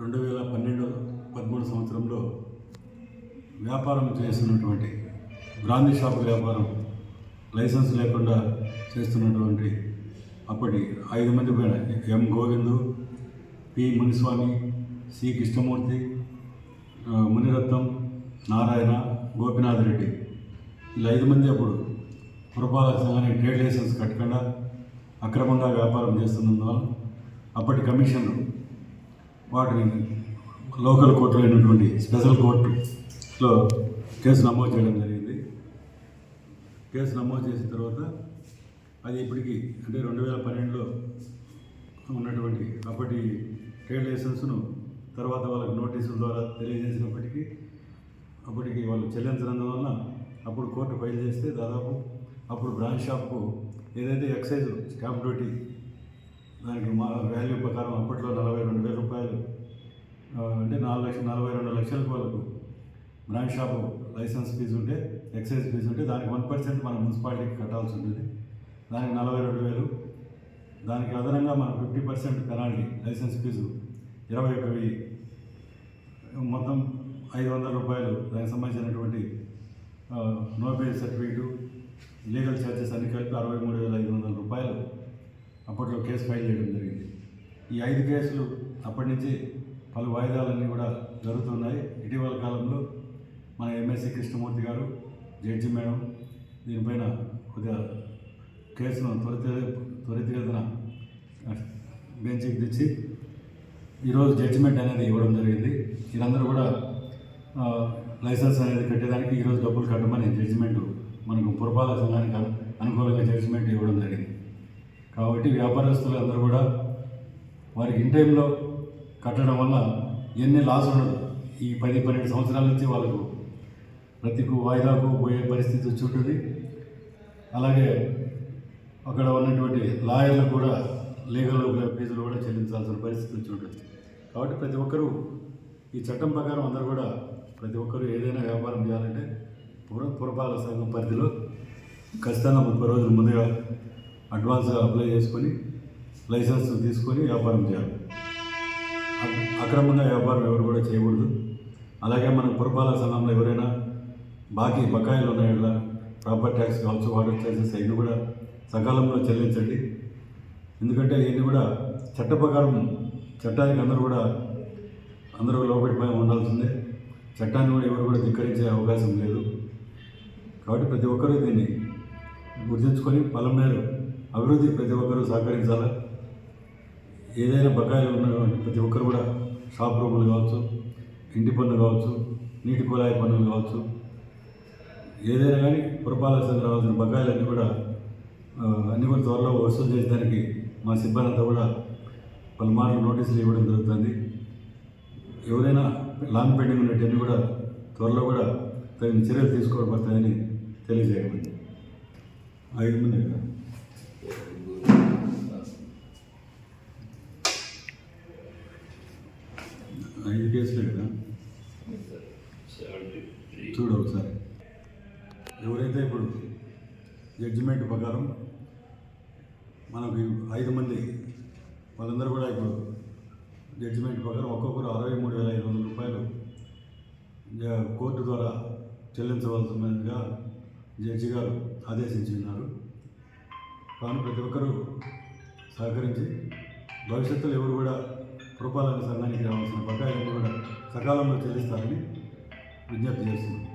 రెండు వేల పన్నెండు పదమూడు సంవత్సరంలో వ్యాపారం చేస్తున్నటువంటి బ్రాందీ షాప్ వ్యాపారం లైసెన్స్ లేకుండా చేస్తున్నటువంటి అప్పటి ఐదు మంది పైన M Govindu P Muniswamy C Krishnamurthy Muniratnam Narayana Gopinath Reddy. ఇలా ఐదు మంది అప్పుడు పురపాలక సంఘానికి ట్రేడ్ లైసెన్స్ కట్టకుండా అక్రమంగా వ్యాపారం చేస్తున్నందువల్ల అప్పటి కమిషన్లు వాటిని లోకల్ కోర్టులో అయినటువంటి స్పెషల్ కోర్టులో కేసు నమోదు చేయడం జరిగింది. కేసు నమోదు చేసిన తర్వాత అది ఇప్పటికీ అంటే రెండు వేల పన్నెండులో ఉన్నటువంటి అప్పటి ట్రేడ్ లైసెన్స్ను తర్వాత వాళ్ళకి నోటీసుల ద్వారా తెలియజేసినప్పటికీ అప్పటికి వాళ్ళు చెల్లించడం వల్ల అప్పుడు కోర్టు ఫైల్ చేస్తే దాదాపు అప్పుడు బ్రాంచ్ షాప్కు ఏదైతే ఎక్సైజ్ స్టాంప్ డ్యూటీ దానికి మా వాల్యూ ప్రకారం అప్పట్లో నలభై రెండు వేల రూపాయలు. అంటే నాలుగు లక్షల నలభై రెండు లక్షల వరకు బ్రాండ్ షాపు లైసెన్స్ ఫీజు ఉంటే ఎక్సైజ్ ఫీజు ఉంటే దానికి వన్ పర్సెంట్ మన మున్సిపాలిటీకి కట్టాల్సి ఉంటుంది. దానికి నలభై రెండు వేలు. దానికి అదనంగా మన fifty percent penalty licence fee ఇరవై ఒక వెయ్యి. మొత్తం ఐదు వందల రూపాయలు దానికి సంబంధించినటువంటి నోబెల్ సర్టిఫికేటు లీగల్ ఛార్జెస్ అన్ని కలిపి అరవై మూడు వేల ఐదు వందల రూపాయలు. అప్పట్లో కేసు ఫైల్ చేయడం జరిగింది. ఈ ఐదు కేసులు అప్పటి నుంచి పలు వాయిదాలన్నీ కూడా జరుగుతున్నాయి. ఇటీవల కాలంలో మన ఎంఎస్సీ కృష్ణమూర్తి గారు జడ్జి మేడం దీనిపైన కొద్దిగా కేసును త్వరిత త్వరితగతిన బెంచ్కి తెచ్చి ఈరోజు జడ్జిమెంట్ అనేది ఇవ్వడం జరిగింది. వీరందరూ కూడా లైసెన్స్ అనేది కట్టేదానికి ఈరోజు డబ్బులు కట్టమని జడ్జిమెంట్ మనకు పురపాలక సంఘానికి అనుకూలంగా జడ్జిమెంట్ ఇవ్వడం జరిగింది. కాబట్టి వ్యాపారస్తులు అందరూ కూడా వారికి ఇన్ టైంలో కట్టడం వల్ల ఎన్ని లాస్ ఉండదు. ఈ పది పన్నెండు సంవత్సరాల నుంచి వాళ్ళకు ప్రతి వాయిదాకు పోయే పరిస్థితి వచ్చి ఉంటుంది. అలాగే అక్కడ ఉన్నటువంటి లాయర్లు కూడా లీగల్ ఫీజులు కూడా చెల్లించాల్సిన పరిస్థితి వచ్చి ఉంటుంది. కాబట్టి ప్రతి ఒక్కరూ ఈ చట్టం ప్రకారం అందరూ కూడా ప్రతి ఒక్కరూ ఏదైనా వ్యాపారం చేయాలంటే పుర పురపాలక సంఘం పరిధిలో ఖచ్చితంగా ముప్పై రోజుల ముందుగా అడ్వాన్స్గా అప్లై చేసుకొని లైసెన్స్ తీసుకొని వ్యాపారం చేయాలి. అక్రమంగా వ్యాపారం ఎవరు కూడా చేయకూడదు. అలాగే మనం పురపాలక సంఘంలో ఎవరైనా బాకీ బకాయిలు ఉన్నాయో ప్రాపర్ ట్యాక్స్ కావచ్చు వాటర్ ట్యాక్సెస్ అవన్నీ కూడా సకాలంలో చెల్లించండి. ఎందుకంటే ఇవన్నీ కూడా చట్ట ప్రకారం చట్టానికి అందరూ కూడా అందరూ లోబడిపోయి ఉండాల్సిందే. చట్టాన్ని కూడా ఎవరు కూడా ధిక్కరించే అవకాశం లేదు. కాబట్టి ప్రతి ఒక్కరూ దీన్ని గుర్తుంచుకొని పొలం మేరకు అభివృద్ధి ప్రతి ఒక్కరూ సహకరించాలా? ఏదైనా బకాయిలు ఉన్నటువంటి ప్రతి ఒక్కరు కూడా షాప్ రూములు కావచ్చు ఇంటి పన్ను కావచ్చు నీటి కుళాయి పన్నులు కావచ్చు ఏదైనా కానీ పురపాలక సంఘం రావాల్సిన బకాయిలన్నీ కూడా అన్ని కూడా త్వరలో వసూలు చేయడానికి మా సిబ్బంది అంతా కూడా పలుమార్లు నోటీసులు ఇవ్వడం జరుగుతుంది. ఎవరైనా లాంగ్ పెండింగ్ ఉన్నట్టు కూడా త్వరలో కూడా తగిన చర్యలు తీసుకోబడతాయని తెలియజేయమని ఐదు మంది కదా ఐదు కేసులే కదా చూడు ఒకసారి. ఎవరైతే ఇప్పుడు జడ్జిమెంట్ ప్రకారం మనకి ఐదు మంది వాళ్ళందరూ కూడా ఇప్పుడు జడ్జిమెంట్ ప్రకారం ఒక్కొక్కరు అరవై మూడు వేల ఐదు వందల రూపాయలు కోర్టు ద్వారా చెల్లించవలసినదిగా జడ్జి గారు ఆదేశించి ఉన్నారు కానీ ప్రతి ఒక్కరూ సహకరించి భవిష్యత్తులో ఎవరు కూడా పురపాలక సంఘానికి రావాల్సిన బకాయిలను కూడా సకాలంలో చెల్లిస్తారని విజ్ఞప్తి చేస్తున్నాం